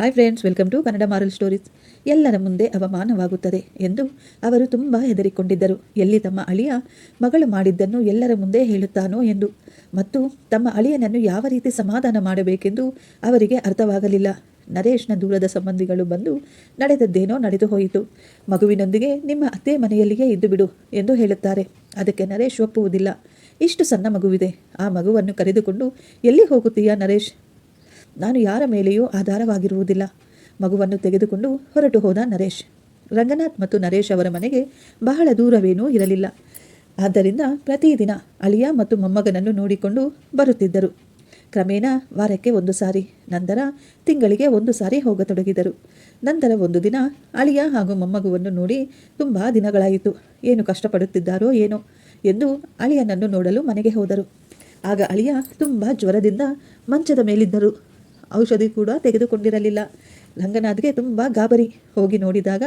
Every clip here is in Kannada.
Hi friends welcome to Kannada moral stories ಎಲ್ಲರ ಮುಂದೆ ಅವಮಾನವಾಗುತ್ತದೆ ಎಂದು ಅವರು ತುಂಬ ಹೆದರಿಕೊಂಡಿದ್ದರು. ಎಲ್ಲಿ ತಮ್ಮ ಅಳಿಯ ಮಗಳು ಮಾಡಿದ್ದನ್ನು ಎಲ್ಲರ ಮುಂದೆ ಹೇಳುತ್ತಾನೋ ಎಂದು ಮತ್ತು ತಮ್ಮ ಅಳಿಯನನ್ನು ಯಾವ ರೀತಿ ಸಮಾಧಾನ ಮಾಡಬೇಕೆಂದು ಅವರಿಗೆ ಅರ್ಥವಾಗಲಿಲ್ಲ. ನರೇಶ್ನ ದೂರದ ಸಂಬಂಧಿಗಳು ಬಂದು ನಡೆದದ್ದೇನೋ ನಡೆದು ಹೋಯಿತು. ಮಗುವಿನೊಂದಿಗೆ ನಿಮ್ಮ ಅತ್ತೆ ಮನೆಯಲ್ಲಿಯೇ ಇದ್ದು ಬಿಡು ಎಂದು ಹೇಳುತ್ತಾರೆ. ಅದಕ್ಕೆ ನರೇಶ್ ಒಪ್ಪುವುದಿಲ್ಲ. ಇಷ್ಟು ಸಣ್ಣ ಮಗುವಿದೆ. ಆ ಮಗುವನ್ನು ಕರೆದುಕೊಂಡು ಎಲ್ಲಿ ಹೋಗುತ್ತೀಯಾ ನರೇಶ್? ನಾನು ಯಾರ ಮೇಲೆಯೂ ಆಧಾರವಾಗಿರುವುದಿಲ್ಲ. ಮಗುವನ್ನು ತೆಗೆದುಕೊಂಡು ಹೊರಟು ಹೋದ ನರೇಶ್. ರಂಗನಾಥ್ ಮತ್ತು ನರೇಶ್ ಅವರ ಮನೆಗೆ ಬಹಳ ದೂರವೇನೂ ಇರಲಿಲ್ಲ. ಆದ್ದರಿಂದ ಪ್ರತಿದಿನ ಅಳಿಯ ಮತ್ತು ಮೊಮ್ಮಗನನ್ನು ನೋಡಿಕೊಂಡು ಬರುತ್ತಿದ್ದರು. ಕ್ರಮೇಣ ವಾರಕ್ಕೆ ಒಂದು ಸಾರಿ, ನಂತರ ತಿಂಗಳಿಗೆ ಒಂದು ಸಾರಿ ಹೋಗತೊಡಗಿದರು. ನಂತರ ಒಂದು ದಿನ ಅಳಿಯ ಹಾಗೂ ಮೊಮ್ಮಗುವನ್ನು ನೋಡಿ ತುಂಬ ದಿನಗಳಾಯಿತು. ಏನು ಕಷ್ಟಪಡುತ್ತಿದ್ದಾರೋ ಏನೋ ಎಂದು ಅಳಿಯನನ್ನು ನೋಡಲು ಮನೆಗೆ ಹೋದರು. ಆಗ ಅಳಿಯ ತುಂಬ ಜ್ವರದಿಂದ ಮಂಚದ ಮೇಲಿದ್ದರು. ಔಷಧಿ ಕೂಡ ತೆಗೆದುಕೊಂಡಿರಲಿಲ್ಲ. ರಂಗನಾಥ್ಗೆ ತುಂಬ ಗಾಬರಿ. ಹೋಗಿ ನೋಡಿದಾಗ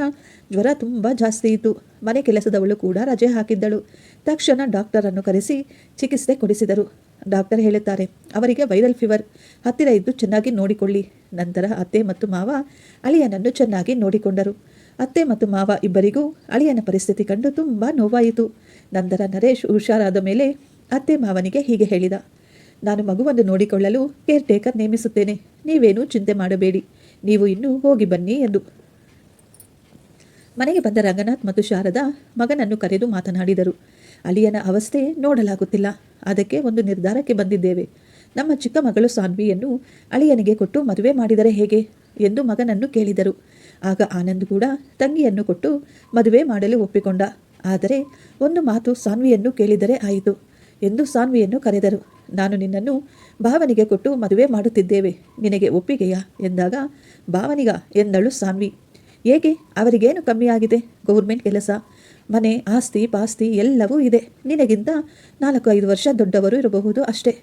ಜ್ವರ ತುಂಬ ಜಾಸ್ತಿ ಇತ್ತು. ಮನೆ ಕೆಲಸದವಳು ಕೂಡ ರಜೆ ಹಾಕಿದ್ದಳು. ತಕ್ಷಣ ಡಾಕ್ಟರನ್ನು ಕರೆಸಿ ಚಿಕಿತ್ಸೆ ಕೊಡಿಸಿದರು. ಡಾಕ್ಟರ್ ಹೇಳುತ್ತಾರೆ, ಅವರಿಗೆ ವೈರಲ್ ಫೀವರ್. ಹತ್ತಿರ ಇದ್ದು ಚೆನ್ನಾಗಿ ನೋಡಿಕೊಳ್ಳಿ. ನಂತರ ಅತ್ತೆ ಮತ್ತು ಮಾವ ಅಳಿಯನನ್ನು ಚೆನ್ನಾಗಿ ನೋಡಿಕೊಂಡರು. ಅತ್ತೆ ಮತ್ತು ಮಾವ ಇಬ್ಬರಿಗೂ ಅಳಿಯನ ಪರಿಸ್ಥಿತಿ ಕಂಡು ತುಂಬ ನೋವಾಯಿತು. ನಂತರ ನರೇಶ್ ಹುಷಾರಾದ ಮೇಲೆ ಅತ್ತೆ ಮಾವನಿಗೆ ಹೀಗೆ ಹೇಳಿದ ನಾನು ಮಗುವನ್ನು ನೋಡಿಕೊಳ್ಳಲು ಕೇರ್ ಟೇಕರ್ ನೇಮಿಸುತ್ತೇನೆ. ನೀವೇನೂ ಚಿಂತೆ ಮಾಡಬೇಡಿ. ನೀವು ಇನ್ನೂ ಹೋಗಿ ಬನ್ನಿ ಎಂದು. ಮನೆಗೆ ಬಂದ ರಂಗನಾಥ್ ಮತ್ತು ಶಾರದಾ ಮಗನನ್ನು ಕರೆದು ಮಾತನಾಡಿದರು. ಅಲಿಯನ ಅವಸ್ಥೆ ನೋಡಲಾಗುತ್ತಿಲ್ಲ. ಅದಕ್ಕೆ ಒಂದು ನಿರ್ಧಾರಕ್ಕೆ ಬಂದಿದ್ದೇವೆ. ನಮ್ಮ ಚಿಕ್ಕ ಮಗಳು ಸಾನ್ವಿಯನ್ನು ಅಳಿಯನಿಗೆ ಕೊಟ್ಟು ಮದುವೆ ಮಾಡಿದರೆ ಹೇಗೆ ಎಂದು ಮಗನನ್ನು ಕೇಳಿದರು. ಆಗ ಆನಂದ್ ಕೂಡ ತಂಗಿಯನ್ನು ಕೊಟ್ಟು ಮದುವೆ ಮಾಡಲು ಒಪ್ಪಿಕೊಂಡ. ಆದರೆ ಒಂದು ಮಾತು ಸಾನ್ವಿಯನ್ನು ಕೇಳಿದರೆ ಆಯಿತು. ಎಂದು ಸಾನ್ವಿಯನ್ನು ಕರೆದರು. ನಾನು ನಿನ್ನನ್ನು ಭಾವನಿಗೆ ಕೊಟ್ಟು ಮದುವೆ ಮಾಡುತ್ತಿದ್ದೇವೆ. ನಿನಗೆ ಒಪ್ಪಿಗೆಯಾ? ಎಂದಾಗ, ಭಾವನಿಗ ಎಂದಳು ಸಾನ್ವಿ. ಏಕೆ? ಅವರಿಗೇನು ಕಮ್ಮಿಯಾಗಿದೆ? ಗೌರ್ಮೆಂಟ್ ಕೆಲಸ, ಮನೆ, ಆಸ್ತಿ, ಪಾಸ್ತಿ ಎಲ್ಲವೂ ಇದೆ. ನಿನಗಿಂತ ನಾಲ್ಕು, ಐದು ವರ್ಷ ದೊಡ್ಡವರು ಇರಬಹುದು ಅಷ್ಟೇ.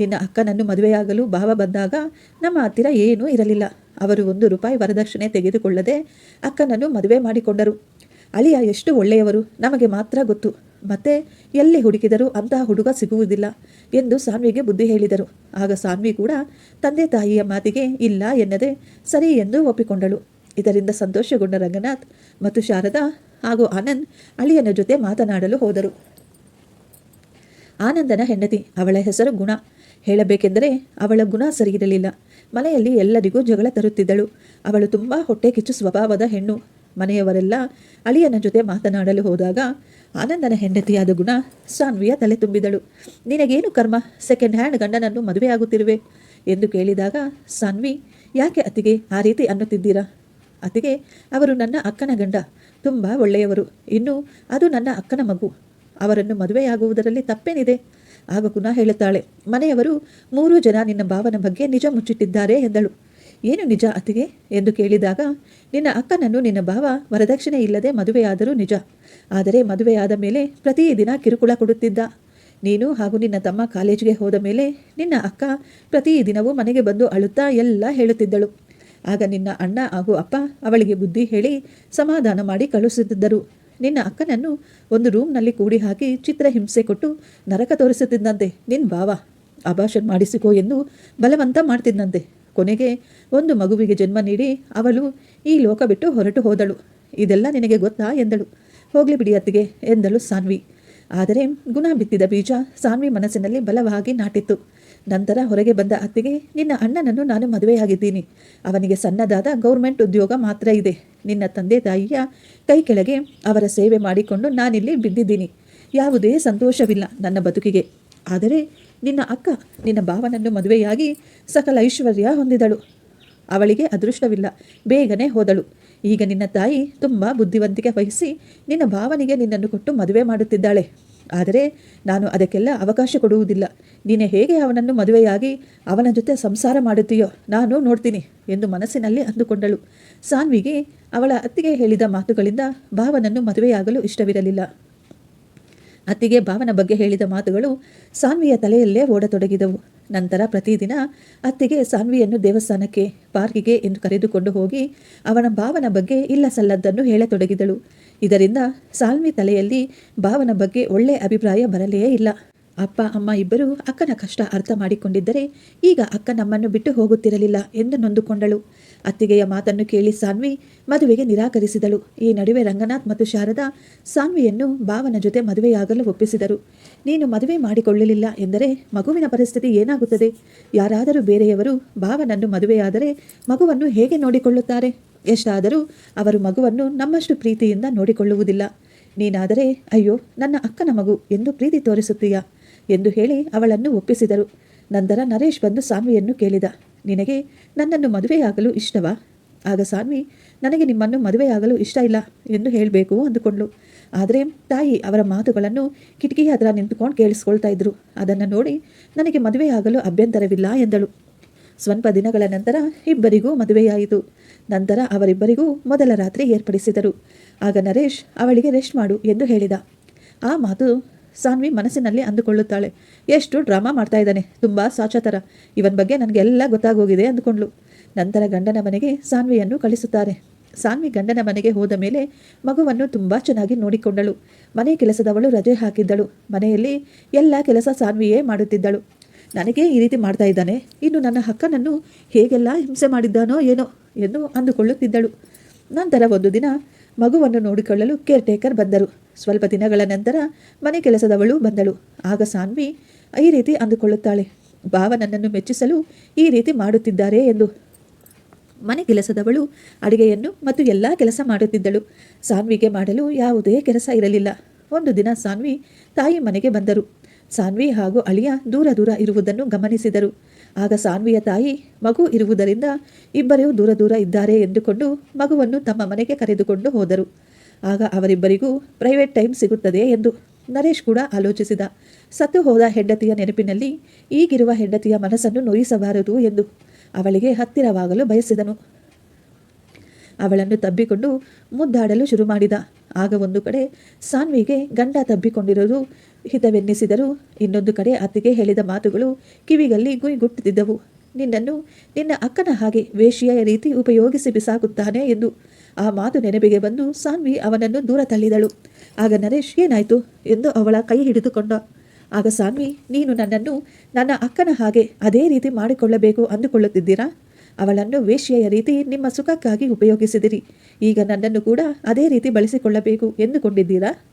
ನಿನ್ನ ಅಕ್ಕನನ್ನು ಮದುವೆಯಾಗಲು ಭಾವ ಬಂದಾಗ ನಮ್ಮ ಹತ್ತಿರ ಏನೂ ಇರಲಿಲ್ಲ. ಅವರು ಒಂದು ರೂಪಾಯಿ ವರದಕ್ಷಿಣೆ ತೆಗೆದುಕೊಳ್ಳದೆ ಅಕ್ಕನನ್ನು ಮದುವೆ ಮಾಡಿಕೊಂಡರು. ಅಳಿಯ ಎಷ್ಟು ಒಳ್ಳೆಯವರು, ನಮಗೆ ಮಾತ್ರ ಗೊತ್ತು. ಮತ್ತೆ ಎಲ್ಲಿ ಹುಡುಕಿದರೂ ಅಂತಹ ಹುಡುಗ ಸಿಗುವುದಿಲ್ಲ ಎಂದು ಸಾನ್ವಿಗೆ ಬುದ್ಧಿ ಹೇಳಿದರು. ಆಗ ಸಾನ್ವಿ ಕೂಡ, ತಂದೆ ತಾಯಿಯ ಮಾತಿಗೆ ಇಲ್ಲ ಎನ್ನದೆ ಸರಿ ಎಂದು ಒಪ್ಪಿಕೊಂಡಳು. ಇದರಿಂದ ಸಂತೋಷಗೊಂಡ ರಂಗನಾಥ್ ಮತ್ತು ಶಾರದಾ ಹಾಗೂ ಆನಂದ್ ಅಳಿಯನ ಜೊತೆ ಮಾತನಾಡಲು ಹೋದರು. ಆನಂದನ ಹೆಂಡತಿ, ಅವಳ ಹೆಸರು ಗುಣ. ಹೇಳಬೇಕೆಂದರೆ ಅವಳ ಗುಣ ಸರಿಯಿರಲಿಲ್ಲ. ಮನೆಯಲ್ಲಿ ಎಲ್ಲರಿಗೂ ಜಗಳ ತರುತ್ತಿದ್ದಳು. ಅವಳು ತುಂಬ ಹೊಟ್ಟೆ ಕಿಚ್ಚು ಸ್ವಭಾವದ ಹೆಣ್ಣು. ಮನೆಯವರೆಲ್ಲ ಅಳಿಯನ ಜೊತೆ ಮಾತನಾಡಲು ಹೋದಾಗ ಆನಂದನ ಹೆಂಡತಿಯಾದ ಗುಣ ಸಾನ್ವಿಯ ತಲೆ ತುಂಬಿದಳು. ನಿನಗೇನು ಕರ್ಮ? ಸೆಕೆಂಡ್ ಹ್ಯಾಂಡ್ ಗಂಡನನ್ನು ಮದುವೆಯಾಗುತ್ತಿರುವೆ ಎಂದು ಕೇಳಿದಾಗ, ಸಾನ್ವಿ, ಯಾಕೆ ಅತಿಗೆ ಆ ರೀತಿ ಅನ್ನುತ್ತಿದ್ದೀರಾ? ಅತಿಗೆ, ಅವರು ನನ್ನ ಅಕ್ಕನ ಗಂಡ, ತುಂಬ ಒಳ್ಳೆಯವರು. ಇನ್ನು ಅದು ನನ್ನ ಅಕ್ಕನ ಮಗು. ಅವರನ್ನು ಮದುವೆಯಾಗುವುದರಲ್ಲಿ ತಪ್ಪೇನಿದೆ? ಆಗ ಗುಣ ಹೇಳುತ್ತಾಳೆ, ಮನೆಯವರು ಮೂರು ಜನ ನಿನ್ನ ಭಾವನ ಬಗ್ಗೆ ನಿಜ ಮುಚ್ಚಿಟ್ಟಿದ್ದಾರೆ ಎಂದಳು. ಏನು ನಿಜ ಅತ್ತಿಗೆ? ಎಂದು ಕೇಳಿದಾಗ, ನಿನ್ನ ಅಕ್ಕನನ್ನು ನಿನ್ನ ಭಾವ ವರದಕ್ಷಿಣೆ ಇಲ್ಲದೆ ಮದುವೆಯಾದರೂ ನಿಜ. ಆದರೆ ಮದುವೆಯಾದ ಮೇಲೆ ಪ್ರತಿದಿನ ಕಿರುಕುಳ ಕೊಡುತ್ತಿದ್ದ. ನೀನು ಹಾಗೂ ನಿನ್ನ ತಮ್ಮ ಕಾಲೇಜಿಗೆ ಹೋದ ಮೇಲೆ ನಿನ್ನ ಅಕ್ಕ ಪ್ರತಿದಿನವೂ ಮನೆಗೆ ಬಂದು ಅಳುತ್ತಾ ಎಲ್ಲ ಹೇಳುತ್ತಿದ್ದಳು. ಆಗ ನಿನ್ನ ಅಣ್ಣ ಹಾಗೂ ಅಪ್ಪ ಅವಳಿಗೆ ಬುದ್ಧಿ ಹೇಳಿ ಸಮಾಧಾನ ಮಾಡಿ ಕಳುಹಿಸುತ್ತಿದ್ದರು ನಿನ್ನ ಅಕ್ಕನನ್ನು ಒಂದು ರೂಮ್ನಲ್ಲಿ ಕೂಡಿ ಹಾಕಿ ಚಿತ್ರ ಹಿಂಸೆ ಕೊಟ್ಟು ನರಕ ತೋರಿಸುತ್ತಿದ್ದಂತೆ ನಿನ್ನ ಭಾವ ಅಭಾಷನ್ ಮಾಡಿಸಿಕೋ ಎಂದು ಬಲವಂತ ಮಾಡ್ತಿದ್ದಂತೆ ಕೊನೆಗೆ ಒಂದು ಮಗುವಿಗೆ ಜನ್ಮ ನೀಡಿ ಅವಳು ಈ ಲೋಕ ಬಿಟ್ಟು ಹೊರಟು ಹೋದಳು. ಇದೆಲ್ಲ ನಿನಗೆ ಗೊತ್ತಾ? ಎಂದಳು. ಹೋಗಲಿ ಬಿಡಿ ಅತ್ತಿಗೆ, ಎಂದಳು ಸಾನ್ವಿ. ಆದರೆ ಗುಣ ಬಿತ್ತಿದ ಬೀಜ ಸಾನ್ವಿ ಮನಸ್ಸಿನಲ್ಲಿ ಬಲವಾಗಿ ನಾಟಿತ್ತು. ನಂತರ ಹೊರಗೆ ಬಂದ ಅತ್ತಿಗೆ, ನಿನ್ನ ಅಣ್ಣನನ್ನು ನಾನು ಮದುವೆಯಾಗಿದ್ದೀನಿ. ಅವನಿಗೆ ಸಣ್ಣದಾದ ಗೌರ್ಮೆಂಟ್ ಉದ್ಯೋಗ ಮಾತ್ರ ಇದೆ. ನಿನ್ನ ತಂದೆ ತಾಯಿಯ ಕೈ ಕೆಳಗೆ ಅವರ ಸೇವೆ ಮಾಡಿಕೊಂಡು ನಾನಿಲ್ಲಿ ಬಿದ್ದಿದ್ದೀನಿ. ಯಾವುದೇ ಸಂತೋಷವಿಲ್ಲ ನನ್ನ ಬದುಕಿಗೆ. ಆದರೆ ನಿನ್ನ ಅಕ್ಕ ನಿನ್ನ ಭಾವನನ್ನು ಮದುವೆಯಾಗಿ ಸಕಲ ಐಶ್ವರ್ಯ ಹೊಂದಿದಳು. ಅವಳಿಗೆ ಅದೃಷ್ಟವಿಲ್ಲ. ಬೇಗನೆ ಹೋದಳು. ಈಗ ನಿನ್ನ ತಾಯಿ ತುಂಬ ಬುದ್ಧಿವಂತಿಕೆ ವಹಿಸಿ ನಿನ್ನ ಭಾವನಿಗೆ ನಿನ್ನನ್ನು ಕೊಟ್ಟು ಮದುವೆ ಮಾಡುತ್ತಿದ್ದಾಳೆ. ಆದರೆ ನಾನು ಅದಕ್ಕೆಲ್ಲ ಅವಕಾಶ ಕೊಡುವುದಿಲ್ಲ. ನೀನೆ ಹೇಗೆ ಅವನನ್ನು ಮದುವೆಯಾಗಿ ಅವನ ಜೊತೆ ಸಂಸಾರ ಮಾಡುತ್ತೀಯೋ ನಾನು ನೋಡ್ತೀನಿ ಎಂದು ಮನಸ್ಸಿನಲ್ಲಿ ಅಂದುಕೊಂಡಳು. ಸಾನ್ವಿಗೆ ಅವಳ ಅತ್ತಿಗೆ ಹೇಳಿದ ಮಾತುಗಳಿಂದ ಭಾವನನ್ನು ಮದುವೆಯಾಗಲು ಇಷ್ಟವಿರಲಿಲ್ಲ. ಅತ್ತಿಗೆ ಭಾವನ ಬಗ್ಗೆ ಹೇಳಿದ ಮಾತುಗಳು ಸಾನ್ವಿಯ ತಲೆಯಲ್ಲೇ ಓಡತೊಡಗಿದವು. ನಂತರ ಪ್ರತಿದಿನ ಅತ್ತಿಗೆ ಸಾನ್ವಿಯನ್ನು ದೇವಸ್ಥಾನಕ್ಕೆ, ಪಾರ್ಕಿಗೆ ಎಂದು ಕರೆದುಕೊಂಡು ಹೋಗಿ ಅವನ ಭಾವನ ಬಗ್ಗೆ ಇಲ್ಲ ಸಲ್ಲದ್ದನ್ನು ಹೇಳತೊಡಗಿದಳು. ಇದರಿಂದ ಸಾನ್ವಿ ತಲೆಯಲ್ಲಿ ಭಾವನ ಬಗ್ಗೆ ಒಳ್ಳೆಯ ಅಭಿಪ್ರಾಯ ಬರಲೇ ಇಲ್ಲ. ಅಪ್ಪ, ಅಮ್ಮ ಇಬ್ಬರು ಅಕ್ಕನ ಕಷ್ಟ ಅರ್ಥ ಮಾಡಿಕೊಂಡಿದ್ದರೆ ಈಗ ಅಕ್ಕ ನಮ್ಮನ್ನು ಬಿಟ್ಟು ಹೋಗುತ್ತಿರಲಿಲ್ಲ ಎಂದು ನೊಂದುಕೊಂಡಳು. ಅತ್ತಿಗೆಯ ಮಾತನ್ನು ಕೇಳಿ ಸಾನ್ವಿ ಮದುವೆಗೆ ನಿರಾಕರಿಸಿದಳು. ಈ ನಡುವೆ ರಂಗನಾಥ್ ಮತ್ತು ಶಾರದಾ ಸಾನ್ವಿಯನ್ನು ಭಾವನ ಜೊತೆ ಮದುವೆಯಾಗಲು ಒಪ್ಪಿಸಿದರು. ನೀನು ಮದುವೆ ಮಾಡಿಕೊಳ್ಳಲಿಲ್ಲ ಎಂದರೆ ಮಗುವಿನ ಪರಿಸ್ಥಿತಿ ಏನಾಗುತ್ತದೆ? ಯಾರಾದರೂ ಬೇರೆಯವರು ಭಾವನನ್ನು ಮದುವೆಯಾದರೆ ಮಗುವನ್ನು ಹೇಗೆ ನೋಡಿಕೊಳ್ಳುತ್ತಾರೆ? ಎಷ್ಟಾದರೂ ಅವರು ಮಗುವನ್ನು ನಮ್ಮಷ್ಟು ಪ್ರೀತಿಯಿಂದ ನೋಡಿಕೊಳ್ಳುವುದಿಲ್ಲ. ನೀನಾದರೆ, ಅಯ್ಯೋ, ನನ್ನ ಅಕ್ಕನ ಮಗು ಎಂದು ಪ್ರೀತಿ ತೋರಿಸುತ್ತೀಯಾ? ಎಂದು ಹೇಳಿ ಅವಳನ್ನು ಒಪ್ಪಿಸಿದರು. ನಂತರ ನರೇಶ್ ಬಂದು ಸಾನ್ವಿಯನ್ನು ಕೇಳಿದ. ನಿನಗೆ ನನ್ನನ್ನು ಮದುವೆಯಾಗಲು ಇಷ್ಟವಾ? ಆಗ ಸಾನ್ವಿ, ನನಗೆ ನಿಮ್ಮನ್ನು ಮದುವೆಯಾಗಲು ಇಷ್ಟ ಇಲ್ಲ ಎಂದು ಹೇಳಬೇಕು ಅಂದುಕೊಂಡ್ಳು. ಆದರೆ ತಾಯಿ ಅವರ ಮಾತುಗಳನ್ನು ಕಿಟಕಿ ಹತ್ರ ನಿಂತುಕೊಂಡು ಕೇಳಿಸ್ಕೊಳ್ತಾ ಇದ್ರು. ಅದನ್ನು ನೋಡಿ ನನಗೆ ಮದುವೆಯಾಗಲು ಅಭ್ಯಂತರವಿಲ್ಲ ಎಂದಳು. ಸ್ವಲ್ಪ ದಿನಗಳ ನಂತರ ಇಬ್ಬರಿಗೂ ಮದುವೆಯಾಯಿತು. ನಂತರ ಅವರಿಬ್ಬರಿಗೂ ಮೊದಲ ರಾತ್ರಿ ಏರ್ಪಡಿಸಿದರು. ಆಗ ನರೇಶ್ ಅವಳಿಗೆ ರೆಸ್ಟ್ ಮಾಡು ಎಂದು ಹೇಳಿದ. ಆ ಮಾತು ಸಾನ್ವಿ ಮನಸ್ಸಿನಲ್ಲಿ ಅಂದುಕೊಳ್ಳುತ್ತಾಳೆ. ಎಷ್ಟು ಡ್ರಾಮಾ ಮಾಡ್ತಾ ಇದ್ದಾನೆ. ತುಂಬ ಸಾಚಾತರ ಇವನ ಬಗ್ಗೆ ನನಗೆಲ್ಲ ಗೊತ್ತಾಗೋಗಿದೆ ಅಂದುಕೊಂಡ್ಳು ನಂತರ ಗಂಡನ ಮನೆಗೆ ಸಾನ್ವಿಯನ್ನು ಕಳಿಸುತ್ತಾರೆ. ಸಾನ್ವಿ ಗಂಡನ ಮನೆಗೆ ಹೋದ ಮೇಲೆ ಮಗುವನ್ನು ತುಂಬ ಚೆನ್ನಾಗಿ ನೋಡಿಕೊಂಡಳು. ಮನೆ ಕೆಲಸದವಳು ರಜೆ ಹಾಕಿದ್ದಳು. ಮನೆಯಲ್ಲಿ ಎಲ್ಲ ಕೆಲಸ ಸಾನ್ವಿಯೇ ಮಾಡುತ್ತಿದ್ದಳು. ನನಗೆ ಈ ರೀತಿ ಮಾಡ್ತಾ ಇದ್ದಾನೆ. ಇನ್ನು ನನ್ನ ಹಕ್ಕನನ್ನು ಹೇಗೆಲ್ಲ ಹಿಂಸೆ ಮಾಡಿದ್ದಾನೋ ಏನೋ ಎಂದು ಅಂದುಕೊಳ್ಳುತ್ತಿದ್ದಳು. ನಂತರ ಒಂದು ದಿನ ಮಗುವನ್ನು ನೋಡಿಕೊಳ್ಳಲು ಕೇರ್ ಟೇಕರ್ ಬಂದರು. ಸ್ವಲ್ಪ ದಿನಗಳ ನಂತರ ಮನೆ ಕೆಲಸದವಳು ಬಂದಳು. ಆಗ ಸಾನ್ವಿ, ಈ ರೀತಿ ಅಂದುಕೊಳ್ಳುತ್ತಾಳೆ. ಭಾವ ನನ್ನನ್ನು ಮೆಚ್ಚಿಸಲು ಈ ರೀತಿ ಮಾಡುತ್ತಿದ್ದಾರೆ ಎಂದು. ಮನೆ ಕೆಲಸದವಳು ಅಡಿಗೆಯನ್ನು ಮತ್ತು ಎಲ್ಲ ಕೆಲಸ ಮಾಡುತ್ತಿದ್ದಳು. ಸಾನ್ವಿಗೆ ಮಾಡಲು ಯಾವುದೇ ಕೆಲಸ ಇರಲಿಲ್ಲ. ಒಂದು ದಿನ ಸಾನ್ವಿ ತಾಯಿ ಮನೆಗೆ ಬಂದರು. ಸಾನ್ವಿ ಹಾಗೂ ಅಳಿಯ ದೂರ ದೂರ ಇರುವುದನ್ನು ಗಮನಿಸಿದರು. ಆಗ ಸಾನ್ವಿಯ ತಾಯಿ, ಮಗು ಇರುವುದರಿಂದ ಇಬ್ಬರೂ ದೂರ ದೂರ ಇದ್ದಾರೆ ಎಂದುಕೊಂಡು ಮಗುವನ್ನು ತಮ್ಮ ಮನೆಗೆ ಕರೆದುಕೊಂಡು ಹೋದರು. ಆಗ ಅವರಿಬ್ಬರಿಗೂ ಪ್ರೈವೇಟ್ ಟೈಮ್ ಸಿಗುತ್ತದೆ ಎಂದು ನರೇಶ್ ಕೂಡ ಆಲೋಚಿಸಿದ. ಸತ್ತು ಹೋದ ಹೆಂಡತಿಯ ನೆನಪಿನಲ್ಲಿ ಈಗಿರುವ ಹೆಂಡತಿಯ ಮನಸ್ಸನ್ನು ನೋಯಿಸಬಾರದು ಎಂದು ಅವಳಿಗೆ ಹತ್ತಿರವಾಗಲು ಬಯಸಿದನು. ಅವಳನ್ನು ತಬ್ಬಿಕೊಂಡು ಮುದ್ದಾಡಲು ಶುರು ಮಾಡಿದ. ಆಗ ಒಂದು ಕಡೆ ಸಾನ್ವಿಗೆ ಗಂಡ ತಬ್ಬಿಕೊಂಡಿರಲು ಹಿತವೆನ್ನಿಸಿದರು. ಇನ್ನೊಂದು ಕಡೆ ಅತ್ತಿಗೆ ಹೇಳಿದ ಮಾತುಗಳು ಕಿವಿಗಲ್ಲಿ ಗುಯ್ಗುಟ್ಟುತ್ತಿದ್ದವು ನಿನ್ನನ್ನು ನಿನ್ನ ಅಕ್ಕನ ಹಾಗೆ ವೇಷಿಯ ರೀತಿ ಉಪಯೋಗಿಸಿ ಬಿಸಾಕುತ್ತಾನೆ ಎಂದು ಆ ಮಾತು ನೆನಪಿಗೆ ಬಂದು ಸಾನ್ವಿ ಅವನನ್ನು ದೂರ ತಳ್ಳಿದಳು. ಆಗ ನರೇಶ್, ಏನಾಯಿತು ಎಂದು ಅವಳ ಕೈ ಹಿಡಿದುಕೊಂಡ. ಆಗ ಸಾನ್ವಿ, ನೀನು ನನ್ನನ್ನು ನನ್ನ ಅಕ್ಕನ ಹಾಗೆ ಅದೇ ರೀತಿ ಮಾಡಿಕೊಳ್ಳಬೇಕು ಅಂದುಕೊಳ್ಳುತ್ತಿದ್ದೀರಾ? ಅವಳನ್ನು ವೇಶ್ಯೆಯ ರೀತಿ ನಿಮ್ಮ ಸುಖಕ್ಕಾಗಿ ಉಪಯೋಗಿಸಿದಿರಿ. ಈಗ ನನ್ನನ್ನು ಕೂಡ ಅದೇ ರೀತಿ ಬಳಸಿಕೊಳ್ಳಬೇಕು ಎಂದುಕೊಂಡಿದ್ದೀರಾ?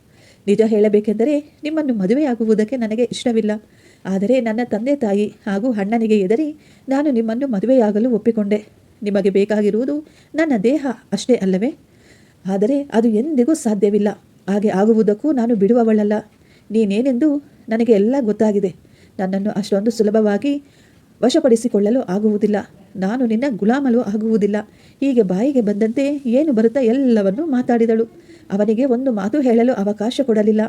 ನಿಜ ಹೇಳಬೇಕೆಂದರೆ ನಿಮ್ಮನ್ನು ಮದುವೆಯಾಗುವುದಕ್ಕೆ ನನಗೆ ಇಷ್ಟವಿಲ್ಲ. ಆದರೆ ನನ್ನ ತಂದೆ ತಾಯಿ ಹಾಗೂ ಅಣ್ಣನಿಗೆ ಎದರಿ ನಾನು ನಿಮ್ಮನ್ನು ಮದುವೆಯಾಗಲು ಒಪ್ಪಿಕೊಂಡೆ. ನಿಮಗೆ ಬೇಕಾಗಿರುವುದು ನನ್ನ ದೇಹ ಅಷ್ಟೇ ಅಲ್ಲವೇ? ಆದರೆ ಅದು ಎಂದಿಗೂ ಸಾಧ್ಯವಿಲ್ಲ. ಹಾಗೆ ಆಗುವುದಕ್ಕೂ ನಾನು ಬಿಡುವವಳಲ್ಲ. ನೀನೇನೆಂದು ನನಗೆ ಎಲ್ಲ ಗೊತ್ತಾಗಿದೆ. ನನ್ನನ್ನು ಅಷ್ಟೊಂದು ಸುಲಭವಾಗಿ ವಶಪಡಿಸಿಕೊಳ್ಳಲು ಆಗುವುದಿಲ್ಲ. ನಾನು ನಿನ್ನ ಗುಲಾಮಲು ಆಗುವುದಿಲ್ಲ. ಹೀಗೆ ಬಾಯಿಗೆ ಬಂದಂತೆ ಏನು ಬರುತ್ತಾ ಎಲ್ಲವನ್ನೂ ಮಾತಾಡಿದಳು. ಅವನಿಗೆ ಒಂದು ಮಾತು ಹೇಳಲು ಅವಕಾಶ ಕೊಡಲಿಲ್ಲ.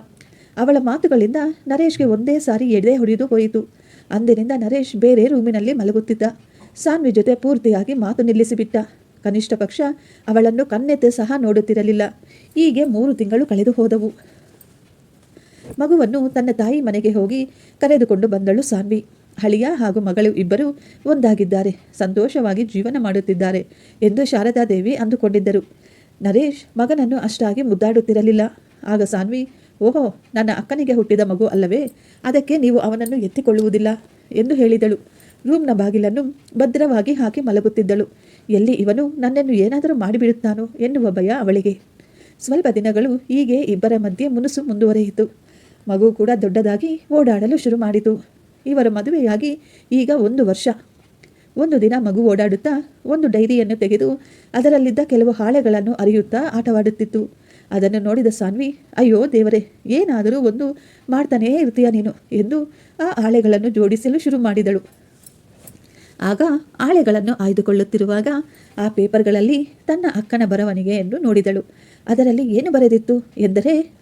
ಅವಳ ಮಾತುಗಳಿಂದ ನರೇಶ್ಗೆ ಒಂದೇ ಸಾರಿ ಎಡೆ ಹೊಡೆದು ಹೋಯಿತು. ಅಂದಿನಿಂದ ನರೇಶ್ ಬೇರೆ ರೂಮಿನಲ್ಲಿ ಮಲಗುತ್ತಿದ್ದ. ಸಾನ್ವಿ ಜೊತೆ ಪೂರ್ತಿಯಾಗಿ ಮಾತು ನಿಲ್ಲಿಸಿಬಿಟ್ಟ. ಕನಿಷ್ಠ ಪಕ್ಷ ಅವಳನ್ನು ಕನ್ನೆತ್ತೆ ಸಹ ನೋಡುತ್ತಿರಲಿಲ್ಲ. ಹೀಗೆ ಮೂರು ತಿಂಗಳು ಕಳೆದು ಹೋದವು. ಮಗುವನ್ನು ತನ್ನ ತಾಯಿ ಮನೆಗೆ ಹೋಗಿ ಕರೆದುಕೊಂಡು ಬಂದಳು ಸಾನ್ವಿ. ಹಳಿಯ ಹಾಗೂ ಮಗಳು ಇಬ್ಬರು ಒಂದಾಗಿದ್ದಾರೆ. ಸಂತೋಷವಾಗಿ ಜೀವನ ಮಾಡುತ್ತಿದ್ದಾರೆ ಎಂದು ಶಾರದಾದೇವಿ ಅಂದುಕೊಂಡಿದ್ದರು. ನರೇಶ್, ಮಗನನ್ನು ಅಷ್ಟಾಗಿ ಮುದ್ದಾಡುತ್ತಿರಲಿಲ್ಲ. ಆಗ ಸಾನ್ವಿ, ಓಹೋ, ನನ್ನ ಅಕ್ಕನಿಗೆ ಹುಟ್ಟಿದ ಮಗು ಅಲ್ಲವೇ? ಅದಕ್ಕೆ ನೀವು ಅವನನ್ನು ಎತ್ತಿಕೊಳ್ಳುವುದಿಲ್ಲ ಎಂದು ಹೇಳಿದಳು. ರೂಮ್ನ ಬಾಗಿಲನ್ನು ಭದ್ರವಾಗಿ ಹಾಕಿ ಮಲಗುತ್ತಿದ್ದಳು. ಎಲ್ಲಿ ಇವನು ನನ್ನನ್ನು ಏನಾದರೂ ಮಾಡಿಬಿಡುತ್ತಾನೋ ಎನ್ನುವ ಭಯ ಅವಳಿಗೆ. ಸ್ವಲ್ಪ ದಿನಗಳು ಹೀಗೆ ಇಬ್ಬರ ಮಧ್ಯೆ ಮುನುಸು ಮುಂದುವರೆಯಿತು. ಮಗು ಕೂಡ ದೊಡ್ಡದಾಗಿ ಓಡಾಡಲು ಶುರು ಮಾಡಿತು ಇವರ ಮದುವೆಯಾಗಿ ಈಗ ಒಂದು ವರ್ಷ. ಒಂದು ದಿನ ಮಗು ಓಡಾಡುತ್ತಾ ಒಂದು ಡೈರಿಯನ್ನು ತೆಗೆದು ಅದರಲ್ಲಿದ್ದ ಕೆಲವು ಹಾಳೆಗಳನ್ನು ಅರಿಯುತ್ತಾ ಆಟವಾಡುತ್ತಿತ್ತು. ಅದನ್ನು ನೋಡಿದ ಸಾನ್ವಿ, ಅಯ್ಯೋ ದೇವರೇ, ಏನಾದರೂ ಒಂದು ಮಾಡ್ತಾನೇ ಇರ್ತೀಯ ನೀನು ಎಂದು ಆ ಹಾಳೆಗಳನ್ನು ಜೋಡಿಸಲು ಶುರು ಮಾಡಿದಳು. ಆಗ ಆಳೆಗಳನ್ನು ಆಯ್ದುಕೊಳ್ಳುತ್ತಿರುವಾಗ ಆ ಪೇಪರ್ಗಳಲ್ಲಿ ತನ್ನ ಅಕ್ಕನ ಬರವಣಿಗೆಯನ್ನು ನೋಡಿದಳು. ಅದರಲ್ಲಿ ಏನು ಬರೆದಿತ್ತು ಎಂದರೆ,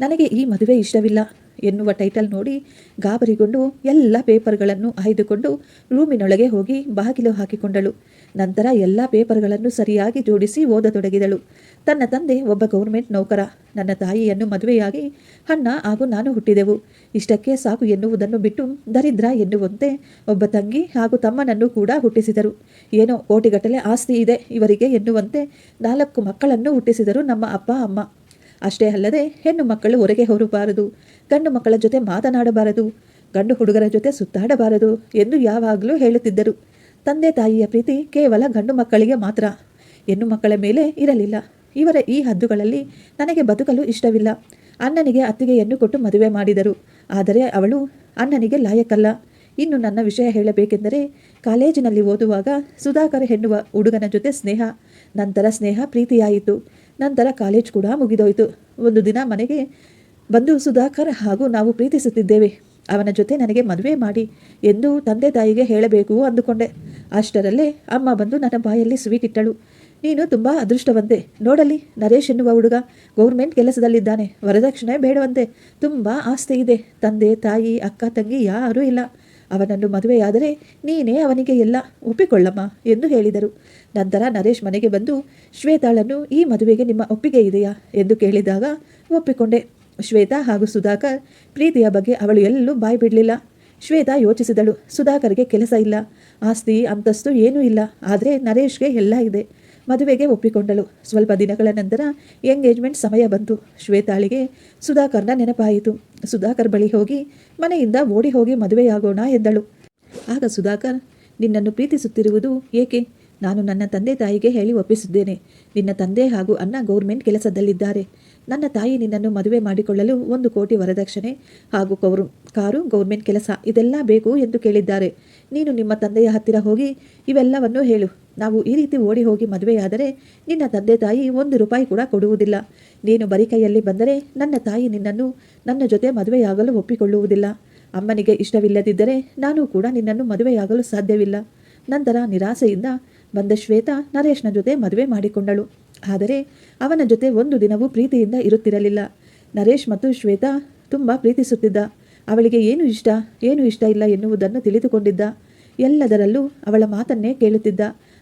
ನನಗೆ ಈ ಮದುವೆ ಇಷ್ಟವಿಲ್ಲ. ಎನ್ನುವ ಟೈಟಲ್ ನೋಡಿ ಗಾಬರಿಗೊಂಡು ಎಲ್ಲ ಪೇಪರ್ಗಳನ್ನು ಆಯ್ದುಕೊಂಡು ರೂಮಿನೊಳಗೆ ಹೋಗಿ ಬಾಗಿಲು ಹಾಕಿಕೊಂಡಳು. ನಂತರ ಎಲ್ಲ ಪೇಪರ್ಗಳನ್ನು ಸರಿಯಾಗಿ ಜೋಡಿಸಿ ಓದತೊಡಗಿದಳು. ತನ್ನ ತಂದೆ ಒಬ್ಬ ಗೌರ್ಮೆಂಟ್ ನೌಕರ. ನನ್ನ ತಾಯಿಯನ್ನು ಮದುವೆಯಾಗಿ ಅಣ್ಣ ಹಾಗೂ ನಾನು ಹುಟ್ಟಿದೆವು. ಇಷ್ಟಕ್ಕೆ ಸಾಕು ಎನ್ನುವುದನ್ನು ಬಿಟ್ಟು ದರಿದ್ರ ಎನ್ನುವಂತೆ ಒಬ್ಬ ತಂಗಿ ಹಾಗೂ ತಮ್ಮನನ್ನು ಕೂಡ ಹುಟ್ಟಿಸಿದರು. ಏನೋ ಕೋಟಿಗಟ್ಟಲೆ ಆಸ್ತಿ ಇದೆ ಇವರಿಗೆ ಎನ್ನುವಂತೆ ನಾಲ್ಕು ಮಕ್ಕಳನ್ನು ಹುಟ್ಟಿಸಿದರು ನಮ್ಮ ಅಪ್ಪ, ಅಮ್ಮ. ಅಷ್ಟೇ ಅಲ್ಲದೆ ಹೆಣ್ಣು ಮಕ್ಕಳು ಹೊರಗೆ ಹೊರಬಾರದು, ಗಂಡು ಮಕ್ಕಳ ಜೊತೆ ಮಾತನಾಡಬಾರದು, ಗಂಡು ಹುಡುಗರ ಜೊತೆ ಸುತ್ತಾಡಬಾರದು ಎಂದು ಯಾವಾಗಲೂ ಹೇಳುತ್ತಿದ್ದರು. ತಂದೆ ತಾಯಿಯ ಪ್ರೀತಿ ಕೇವಲ ಗಂಡು ಮಕ್ಕಳಿಗೆ ಮಾತ್ರ. ಹೆಣ್ಣು ಮಕ್ಕಳ ಮೇಲೆ ಇರಲಿಲ್ಲ. ಇವರ ಈ ಹದ್ದುಗಳಲ್ಲಿ ನನಗೆ ಬದುಕಲು ಇಷ್ಟವಿಲ್ಲ. ಅಣ್ಣನಿಗೆ ಅತ್ತಿಗೆಯನ್ನು ಕೊಟ್ಟು ಮದುವೆ ಮಾಡಿದರು. ಆದರೆ ಅವಳು ಅಣ್ಣನಿಗೆ ಲಾಯಕ್ಕಲ್ಲ ಇನ್ನು ನನ್ನ ವಿಷಯ ಹೇಳಬೇಕೆಂದರೆ, ಕಾಲೇಜಿನಲ್ಲಿ ಓದುವಾಗ ಸುಧಾಕರ್ ಎನ್ನುವ ಹುಡುಗನ ಜೊತೆ ಸ್ನೇಹ, ನಂತರ ಸ್ನೇಹ ಪ್ರೀತಿಯಾಯಿತು, ನಂತರ ಕಾಲೇಜ್ ಕೂಡ ಮುಗಿದೋಯಿತು. ಒಂದು ದಿನ ಮನೆಗೆ ಬಂದು ಸುಧಾಕರ್ ಹಾಗೂ ನಾವು ಪ್ರೀತಿಸುತ್ತಿದ್ದೇವೆ. ಅವನ ಜೊತೆ ನನಗೆ ಮದುವೆ ಮಾಡಿ ಎಂದು ತಂದೆ ತಾಯಿಗೆ ಹೇಳಬೇಕು ಅಂದುಕೊಂಡೆ. ಅಷ್ಟರಲ್ಲೇ ಅಮ್ಮ ಬಂದು ನನ್ನ ಬಾಯಲ್ಲಿ ಸ್ವೀಟ್ ಇಟ್ಟಳು. ನೀನು ತುಂಬ ಅದೃಷ್ಟವಂತೆ. ನೋಡಲಿ, ನರೇಶ್ ಎನ್ನುವ ಹುಡುಗ ಗೌರ್ಮೆಂಟ್ ಕೆಲಸದಲ್ಲಿದ್ದಾನೆ. ವರದಕ್ಷಿಣೆ ಬೇಡವಂತೆ. ತುಂಬ ಆಸ್ತಿ ಇದೆ. ತಂದೆ, ತಾಯಿ, ಅಕ್ಕ, ತಂಗಿ ಯಾರೂ ಇಲ್ಲ. ಅವನನ್ನು ಮದುವೆಯಾದರೆ ನೀನೇ ಅವನಿಗೆ ಎಲ್ಲ ಒಪ್ಪಿಕೊಳ್ಳಮ್ಮ ಎಂದು ಹೇಳಿದರು. ನಂತರ ನರೇಶ್ ಮನೆಗೆ ಬಂದು, ಶ್ವೇತಾಳನ್ನು ಈ ಮದುವೆಗೆ ನಿಮ್ಮ ಒಪ್ಪಿಗೆ ಇದೆಯಾ ಎಂದು ಕೇಳಿದಾಗ ಒಪ್ಪಿಕೊಂಡೆ. ಶ್ವೇತಾ ಹಾಗೂ ಸುಧಾಕರ್, ಪ್ರೀತಿಯ ಬಗ್ಗೆ ಅವಳು ಎಲ್ಲೂ ಬಾಯಿ ಬಿಡಲಿಲ್ಲ. ಶ್ವೇತಾ ಯೋಚಿಸಿದಳು, ಸುಧಾಕರ್ಗೆ ಕೆಲಸ ಇಲ್ಲ. ಆಸ್ತಿ, ಅಂತಸ್ತು ಏನೂ ಇಲ್ಲ. ಆದರೆ ನರೇಶ್ಗೆ ಎಲ್ಲ ಇದೆ. ಮದುವೆಗೆ ಒಪ್ಪಿಕೊಂಡಳು. ಸ್ವಲ್ಪ ದಿನಗಳ ನಂತರ ಎಂಗೇಜ್ಮೆಂಟ್ ಸಮಯ ಬಂತು. ಶ್ವೇತಾಳಿಗೆ, ಸುಧಾಕರ್ನ ನೆನಪಾಯಿತು. ಸುಧಾಕರ್ ಬಳಿ ಹೋಗಿ ಮನೆಯಿಂದ ಓಡಿ ಹೋಗಿ ಮದುವೆಯಾಗೋಣ ಎಂದಳು. ಆಗ ಸುಧಾಕರ್, ನಿನ್ನನ್ನು ಪ್ರೀತಿಸುತ್ತಿರುವುದು ಏಕೆ? ನಾನು ನನ್ನ ತಂದೆ ತಾಯಿಗೆ ಹೇಳಿ ಒಪ್ಪಿಸಿದ್ದೇನೆ. ನಿನ್ನ ತಂದೆ ಹಾಗೂ ಅಣ್ಣ ಗೌರ್ಮೆಂಟ್ ಕೆಲಸದಲ್ಲಿದ್ದಾರೆ. ನನ್ನ ತಾಯಿ ನಿನ್ನನ್ನು ಮದುವೆ ಮಾಡಿಕೊಳ್ಳಲು ಒಂದು ಕೋಟಿ ವರದಕ್ಷಿಣೆ ಹಾಗೂ ಕೌರು, ಕಾರು, ಗೌರ್ಮೆಂಟ್ ಕೆಲಸ ಇದೆಲ್ಲ ಬೇಕು ಎಂದು ಕೇಳಿದ್ದಾರೆ. ನೀನು ನಿಮ್ಮ ತಂದೆಯ ಹತ್ತಿರ ಹೋಗಿ ಇವೆಲ್ಲವನ್ನೂ ಹೇಳು. ನಾವು ಈ ರೀತಿ ಓಡಿ ಹೋಗಿ ಮದುವೆಯಾದರೆ ನಿನ್ನ ತಂದೆ ತಾಯಿ ಒಂದು ರೂಪಾಯಿ ಕೂಡ ಕೊಡುವುದಿಲ್ಲ. ನೀನು ಬರಿ ಕೈಯಲ್ಲಿ ಬಂದರೆ ನನ್ನ ತಾಯಿ ನಿನ್ನನ್ನು ನನ್ನ ಜೊತೆ ಮದುವೆಯಾಗಲು ಒಪ್ಪಿಕೊಳ್ಳುವುದಿಲ್ಲ. ಅಮ್ಮನಿಗೆ ಇಷ್ಟವಿಲ್ಲದಿದ್ದರೆ ನಾನು ಕೂಡ ನಿನ್ನನ್ನು ಮದುವೆಯಾಗಲು ಸಾಧ್ಯವಿಲ್ಲ. ನಂತರ ನಿರಾಸೆಯಿಂದ ಬಂದ ಶ್ವೇತಾ ನರೇಶ್ನ ಜೊತೆ ಮದುವೆ ಮಾಡಿಕೊಂಡಳು. ಆದರೆ ಅವನ ಜೊತೆ ಒಂದು ದಿನವೂ ಪ್ರೀತಿಯಿಂದ ಇರುತ್ತಿರಲಿಲ್ಲ. ನರೇಶ್ ಮತ್ತು ಶ್ವೇತಾ ತುಂಬ ಪ್ರೀತಿಸುತ್ತಿದ್ದ. ಅವಳಿಗೆ ಏನು ಇಷ್ಟ ಏನು ಇಷ್ಟ ಇಲ್ಲ ಎನ್ನುವುದನ್ನು ತಿಳಿದುಕೊಂಡಿದ್ದ. ಎಲ್ಲದರಲ್ಲೂ ಅವಳ ಮಾತನ್ನೇ ಕೇಳುತ್ತಿದ್ದ.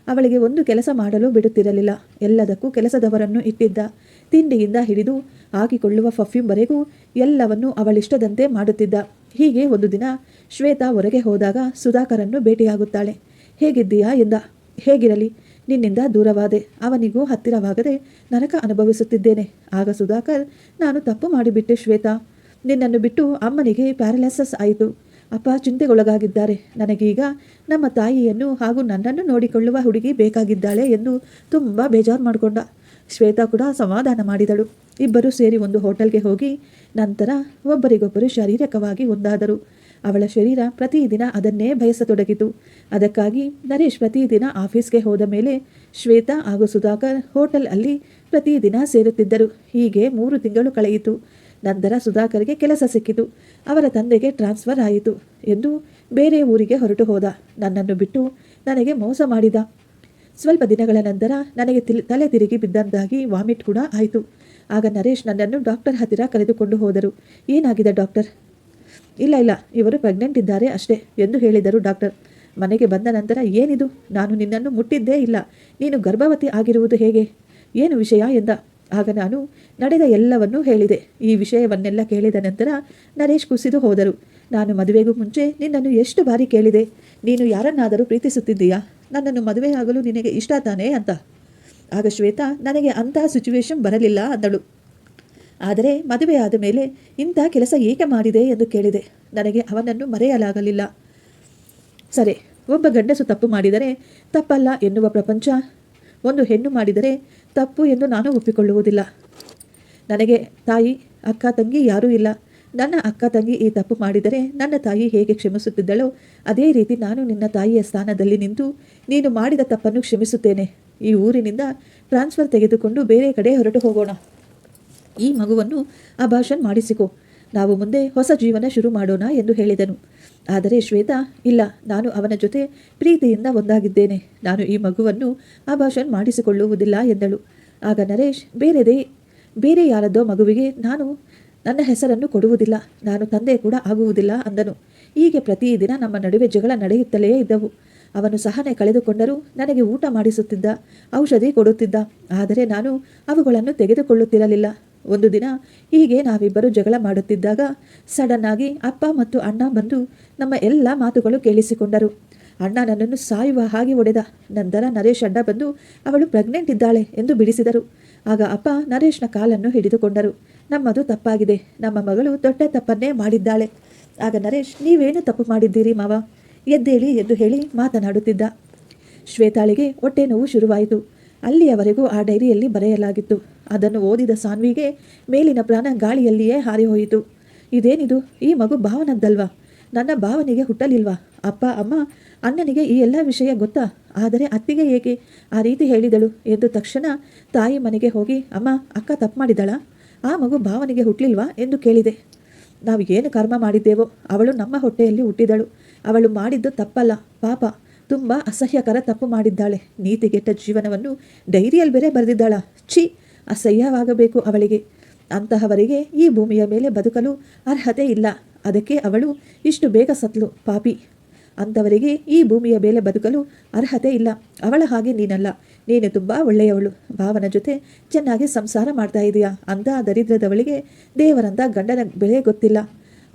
ಅವಳಿಗೆ ಒಂದು ಕೆಲಸ ಮಾಡಲು ಬಿಡುತ್ತಿರಲಿಲ್ಲ. ಎಲ್ಲದಕ್ಕೂ ಕೆಲಸದವರನ್ನು ಇಟ್ಟಿದ್ದ. ತಿಂಡಿಯಿಂದ ಹಿಡಿದು ಹಾಕಿಕೊಳ್ಳುವ ಪರ್ಫ್ಯೂಮ್ವರೆಗೂ ಎಲ್ಲವನ್ನೂ ಅವಳಿಷ್ಟದಂತೆ ಮಾಡುತ್ತಿದ್ದ. ಹೀಗೆ ಒಂದು ದಿನ ಶ್ವೇತಾ ಹೊರಗೆ ಹೋದಾಗ ಸುಧಾಕರನ್ನು ಭೇಟಿಯಾಗುತ್ತಾಳೆ. ಹೇಗಿದ್ದೀಯಾ ಎಂದ. ಹೇಗಿರಲಿ. ನಿನ್ನಿಂದ ದೂರವಾದೆ. ಅವನಿಗೂ ಹತ್ತಿರವಾಗದೆ ನರಕ ಅನುಭವಿಸುತ್ತಿದ್ದೇನೆ. ಆಗ ಸುಧಾಕರ್, ನಾನು ತಪ್ಪು ಮಾಡಿಬಿಟ್ಟೆ ಶ್ವೇತಾ. ನಿನ್ನನ್ನು ಬಿಟ್ಟು ಅಮ್ಮನಿಗೆ ಪ್ಯಾರಲೈಸಸ್ ಆಯಿತು. ಅಪ್ಪ ಚಿಂತೆಗೊಳಗಾಗಿದ್ದಾರೆ. ನನಗೀಗ ನಮ್ಮ ತಾಯಿಯನ್ನು ಹಾಗೂ ನನ್ನನ್ನು ನೋಡಿಕೊಳ್ಳುವ ಹುಡುಗಿ ಬೇಕಾಗಿದ್ದಾಳೆ ಎಂದು ತುಂಬ ಬೇಜಾರು ಮಾಡಿಕೊಂಡ. ಶ್ವೇತಾ ಕೂಡ ಸಮಾಧಾನ ಮಾಡಿದಳು. ಇಬ್ಬರು ಸೇರಿ ಒಂದು ಹೋಟೆಲ್ಗೆ ಹೋಗಿ ನಂತರ ಒಬ್ಬರಿಗೊಬ್ಬರು ಶಾರೀರಿಕವಾಗಿ ಒಂದಾದರು. ಅವಳ ಶರೀರ ಪ್ರತಿದಿನ ಅದನ್ನೇ ಬಯಸತೊಡಗಿತು. ಅದಕ್ಕಾಗಿ ನರೇಶ್ ಪ್ರತಿದಿನ ಆಫೀಸ್ಗೆ ಹೋದ ಮೇಲೆ ಶ್ವೇತಾ ಹಾಗೂ ಸುಧಾಕರ್ ಹೋಟೆಲ್ ಅಲ್ಲಿ ಪ್ರತಿದಿನ ಸೇರುತ್ತಿದ್ದರು. ಹೀಗೆ ಮೂರು ತಿಂಗಳು ಕಳೆಯಿತು. ನಂತರ ಸುಧಾಕರ್ಗೆ ಕೆಲಸ ಸಿಕ್ಕಿತು. ಅವರ ತಂದೆಗೆ ಟ್ರಾನ್ಸ್ಫರ್ ಆಯಿತು ಎಂದು ಬೇರೆ ಊರಿಗೆ ಹೊರಟು ಹೋದ. ನನ್ನನ್ನು ಬಿಟ್ಟು ನನಗೆ ಮೋಸ ಮಾಡಿದ. ಸ್ವಲ್ಪ ದಿನಗಳ ನಂತರ ನನಗೆ ತಿಲ್, ತಲೆ ತಿರುಗಿ ಬಿದ್ದಂತಾಗಿ ವಾಮಿಟ್ ಕೂಡ ಆಯಿತು. ಆಗ ನರೇಶ್ ನನ್ನನ್ನು ಡಾಕ್ಟರ್ ಹತ್ತಿರ ಕರೆದುಕೊಂಡು ಹೋದರು. ಏನಾಗಿದೆ ಡಾಕ್ಟರ್? ಇಲ್ಲ ಇಲ್ಲ, ಇವರು ಪ್ರೆಗ್ನೆಂಟ್ ಇದ್ದಾರೆ ಅಷ್ಟೇ ಎಂದು ಹೇಳಿದರು ಡಾಕ್ಟರ್. ಮನೆಗೆ ಬಂದ ನಂತರ ಏನಿದು? ನಾನು ನಿನ್ನನ್ನು ಮುಟ್ಟಿದ್ದೇ ಇಲ್ಲ. ನೀನು ಗರ್ಭವತಿ ಆಗಿರುವುದು ಹೇಗೆ? ಏನು ವಿಷಯ ಎಂದ? ಆಗ ನಾನು ನಡೆದ ಎಲ್ಲವನ್ನೂ ಹೇಳಿದೆ. ಈ ವಿಷಯವನ್ನೆಲ್ಲ ಕೇಳಿದ ನಂತರ ನರೇಶ್ ಕುಸಿದು ಹೋದರು. ನಾನು ಮದುವೆಗೂ ಮುಂಚೆ ನಿನ್ನನ್ನು ಎಷ್ಟು ಬಾರಿ ಕೇಳಿದೆ? ನೀನು ಯಾರನ್ನಾದರೂ ಪ್ರೀತಿಸುತ್ತಿದ್ದೀಯಾ? ನನ್ನನ್ನು ಮದುವೆಯಾಗಲು ನಿನಗೆ ಇಷ್ಟ ತಾನೇ ಅಂತ. ಆಗ ಶ್ವೇತಾ, ನನಗೆ ಅಂತಹ ಸಿಚುವೇಶನ್ ಬರಲಿಲ್ಲ ಅಂದಳು. ಆದರೆ ಮದುವೆಯಾದ ಮೇಲೆ ಇಂಥ ಕೆಲಸ ಏಕೆ ಮಾಡಿದೆ ಎಂದು ಕೇಳಿದೆ. ನನಗೆ ಅವನನ್ನು ಮರೆಯಲಾಗಲಿಲ್ಲ. ಸರಿ, ಒಬ್ಬ ಗಂಡಸು ತಪ್ಪು ಮಾಡಿದರೆ ತಪ್ಪಲ್ಲ ಎನ್ನುವ ಪ್ರಪಂಚ ಒಂದು ಹೆಣ್ಣು ಮಾಡಿದರೆ ತಪ್ಪು ಎಂದು ನಾನು ಒಪ್ಪಿಕೊಳ್ಳುವುದಿಲ್ಲ. ನನಗೆ ತಾಯಿ, ಅಕ್ಕ, ತಂಗಿ ಯಾರೂ ಇಲ್ಲ. ನನ್ನ ಅಕ್ಕ, ತಂಗಿ ಈ ತಪ್ಪು ಮಾಡಿದರೆ ನನ್ನ ತಾಯಿ ಹೇಗೆ ಕ್ಷಮಿಸುತ್ತಿದ್ದಳೋ ಅದೇ ರೀತಿ ನಾನು ನಿನ್ನ ತಾಯಿಯ ಸ್ಥಾನದಲ್ಲಿ ನಿಂತು ನೀನು ಮಾಡಿದ ತಪ್ಪನ್ನು ಕ್ಷಮಿಸುತ್ತೇನೆ. ಈ ಊರಿನಿಂದ ಟ್ರಾನ್ಸ್ಫರ್ ತೆಗೆದುಕೊಂಡು ಬೇರೆ ಕಡೆ ಹೊರಟು ಹೋಗೋಣ. ಈ ಮಗುವನ್ನು ಅಭಾಷಣ್ ಮಾಡಿಸಿಕೊ. ನಾವು ಮುಂದೆ ಹೊಸ ಜೀವನ ಶುರು ಮಾಡೋಣ ಎಂದು ಹೇಳಿದನು. ಆದರೆ ಶ್ವೇತಾ, ಇಲ್ಲ, ನಾನು ಅವನ ಜೊತೆ ಪ್ರೀತಿಯಿಂದ ಒಂದಾಗಿದ್ದೇನೆ. ನಾನು ಈ ಮಗುವನ್ನು ಅಭಾಷಣ್ ಮಾಡಿಸಿಕೊಳ್ಳುವುದಿಲ್ಲ ಎಂದಳು. ಆಗ ನರೇಶ್, ಬೇರೆದೇ, ಬೇರೆ ಯಾರದ್ದೋ ಮಗುವಿಗೆ ನಾನು ನನ್ನ ಹೆಸರನ್ನು ಕೊಡುವುದಿಲ್ಲ. ನಾನು ತಂದೆ ಕೂಡ ಆಗುವುದಿಲ್ಲ ಅಂದನು. ಹೀಗೆ ಪ್ರತಿದಿನ ನಮ್ಮ ನಡುವೆ ಜಗಳ ನಡೆಯುತ್ತಲೇ ಇದ್ದವು. ಅವನು ಸಹನೆ ಕಳೆದುಕೊಂಡರೂ ನನಗೆ ಊಟ ಮಾಡಿಸುತ್ತಿದ್ದ, ಔಷಧಿ ಕೊಡುತ್ತಿದ್ದ. ಆದರೆ ನಾನು ಅವುಗಳನ್ನು ತೆಗೆದುಕೊಳ್ಳುತ್ತಿರಲಿಲ್ಲ. ಒಂದು ದಿನ ಹೀಗೆ ನಾವಿಬ್ಬರು ಜಗಳ ಮಾಡುತ್ತಿದ್ದಾಗ ಸಡನ್ ಆಗಿ ಅಪ್ಪ ಮತ್ತು ಅಣ್ಣ ಬಂದು ನಮ್ಮ ಎಲ್ಲ ಮಾತುಗಳು ಕೇಳಿಸಿಕೊಂಡರು. ಅಣ್ಣ ನನ್ನನ್ನು ಸಾಯುವ ಹಾಗೆ ಒಡೆದ ನಂತರ ನರೇಶ್ ಅಡ್ಡ ಬಂದು ಅವಳು ಪ್ರೆಗ್ನೆಂಟ್ ಇದ್ದಾಳೆ ಎಂದು ಬಿಡಿಸಿದರು. ಆಗ ಅಪ್ಪ ನರೇಶ್ನ ಕಾಲನ್ನು ಹಿಡಿದುಕೊಂಡರು. ನಮ್ಮದು ತಪ್ಪಾಗಿದೆ. ನಮ್ಮ ಮಗಳು ದೊಡ್ಡ ತಪ್ಪನ್ನೇ ಮಾಡಿದ್ದಾಳೆ. ಆಗ ನರೇಶ್, ನೀವೇನು ತಪ್ಪು ಮಾಡಿದ್ದೀರಿ ಮಾವ? ಎದ್ದೇಳಿ ಎಂದು ಹೇಳಿ ಮಾತನಾಡುತ್ತಿದ್ದ. ಶ್ವೇತಾಳಿಗೆ ಹೊಟ್ಟೆ ನೋವು ಶುರುವಾಯಿತು. ಅಲ್ಲಿಯವರೆಗೂ ಆ ಡೈರಿಯಲ್ಲಿ ಬರೆಯಲಾಗಿತ್ತು. ಅದನ್ನು ಓದಿದ ಸಾನ್ವಿಗೆ ಮೇಲಿನ ಪ್ರಾಣ ಗಾಳಿಯಲ್ಲಿಯೇ ಹಾರಿಹೋಯಿತು. ಇದೇನಿದು? ಈ ಮಗು ಭಾವನದ್ದಲ್ವಾ ನನ್ನ ಭಾವನಿಗೆ ಹುಟ್ಟಲಿಲ್ವಾ? ಅಪ್ಪ, ಅಮ್ಮ, ಅಣ್ಣನಿಗೆ ಈ ಎಲ್ಲ ವಿಷಯ ಗೊತ್ತಾ? ಆದರೆ ಅತ್ತಿಗೆ ಏಕೆ? ಆ ರೀತಿ ಹೇಳಿದಳು ಎಂದು ತಕ್ಷಣ ತಾಯಿ ಮನೆಗೆ ಹೋಗಿ, ಅಮ್ಮ, ಅಕ್ಕ ತಪ್ಪು ಮಾಡಿದಳಾ ಆ ಮಗು ಭಾವನಿಗೆ ಹುಟ್ಟಲಿಲ್ವಾ ಎಂದು ಕೇಳಿದೆ. ನಾವು ಏನು ಕರ್ಮ ಮಾಡಿದ್ದೇವೋ, ಅವಳು ನಮ್ಮ ಹೊಟ್ಟೆಯಲ್ಲಿ ಹುಟ್ಟಿದಳು. ಅವಳು ಮಾಡಿದ್ದು ತಪ್ಪಲ್ಲ, ಪಾಪ. ತುಂಬ ಅಸಹ್ಯಕರ ತಪ್ಪು ಮಾಡಿದ್ದಾಳೆ. ನೀತಿಗೆಟ್ಟ ಜೀವನವನ್ನು ಡೈರಿಯಲ್ಲಿ ಬೇರೆ ಬರೆದಿದ್ದಾಳ. ಛೀ, ಅಸಹ್ಯವಾಗಬೇಕು ಅವಳಿಗೆ. ಅಂತಹವರಿಗೆ ಈ ಭೂಮಿಯ ಮೇಲೆ ಬದುಕಲು ಅರ್ಹತೆ ಇಲ್ಲ. ಅದಕ್ಕೆ ಅವಳು ಇಷ್ಟು ಬೇಗ ಸತ್ಲು, ಪಾಪಿ. ಅಂಥವರಿಗೆ ಈ ಭೂಮಿಯ ಮೇಲೆ ಬದುಕಲು ಅರ್ಹತೆ ಇಲ್ಲ. ಅವಳ ಹಾಗೆ ನೀನಲ್ಲ. ನೀನು ತುಂಬ ಒಳ್ಳೆಯವಳು. ಭಾವನ ಜೊತೆ ಚೆನ್ನಾಗಿ ಸಂಸಾರ ಮಾಡ್ತಾ ಇದೀಯಾ? ಅಂತ ದರಿದ್ರದವಳಿಗೆ ದೇವರಂತ ಗಂಡನ ಬೆಲೆ ಗೊತ್ತಿಲ್ಲ.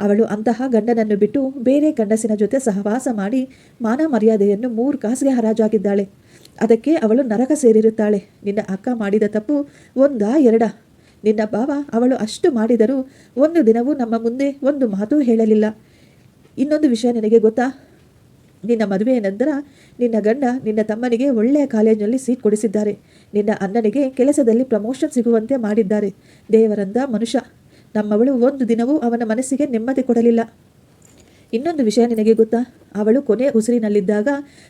ಅವಳು ಅಂತಹ ಗಂಡನನ್ನು ಬಿಟ್ಟು ಬೇರೆ ಗಂಡಸಿನ ಜೊತೆ ಸಹವಾಸ ಮಾಡಿ ಮಾನ ಮರ್ಯಾದೆಯನ್ನು ಮೂರು ಕಾಸಿಗೆ ಹರಾಜಾಗಿದ್ದಾಳೆ. ಅದಕ್ಕೆ ಅವಳು ನರಕ ಸೇರಿರುತ್ತಾಳೆ. ನಿನ್ನ ಅಕ್ಕ ಮಾಡಿದ ತಪ್ಪು ಒಂದಾ ಎರಡ? ನಿನ್ನ ಭಾವ ಅವಳು ಅಷ್ಟು ಮಾಡಿದರೂ ಒಂದು ದಿನವೂ ನಮ್ಮ ಮುಂದೆ ಒಂದು ಮಾತು ಹೇಳಲಿಲ್ಲ. ಇನ್ನೊಂದು ವಿಷಯ ನಿನಗೆ ಗೊತ್ತಾ? ನಿನ್ನ ಮದುವೆಯ ನಂತರ ನಿನ್ನ ಗಂಡ ನಿನ್ನ ತಮ್ಮನಿಗೆ ಒಳ್ಳೆಯ ಕಾಲೇಜಿನಲ್ಲಿ ಸೀಟ್ ಕೊಡಿಸಿದ್ದಾರೆ. ನಿನ್ನ ಅಣ್ಣನಿಗೆ ಕೆಲಸದಲ್ಲಿ ಪ್ರಮೋಷನ್ ಸಿಗುವಂತೆ ಮಾಡಿದ್ದಾರೆ. ದೇವರಂದ ಮನುಷ್ಯ. ನಮ್ಮವಳು ಒಂದು ದಿನವೂ ಅವನ ಮನಸ್ಸಿಗೆ ನೆಮ್ಮದಿ ಕೊಡಲಿಲ್ಲ. ಇನ್ನೊಂದು ವಿಷಯ ನಿನಗೆ ಗೊತ್ತಾ? ಅವಳು ಕೊನೆ ಉಸಿರಿನಲ್ಲಿದ್ದಾಗ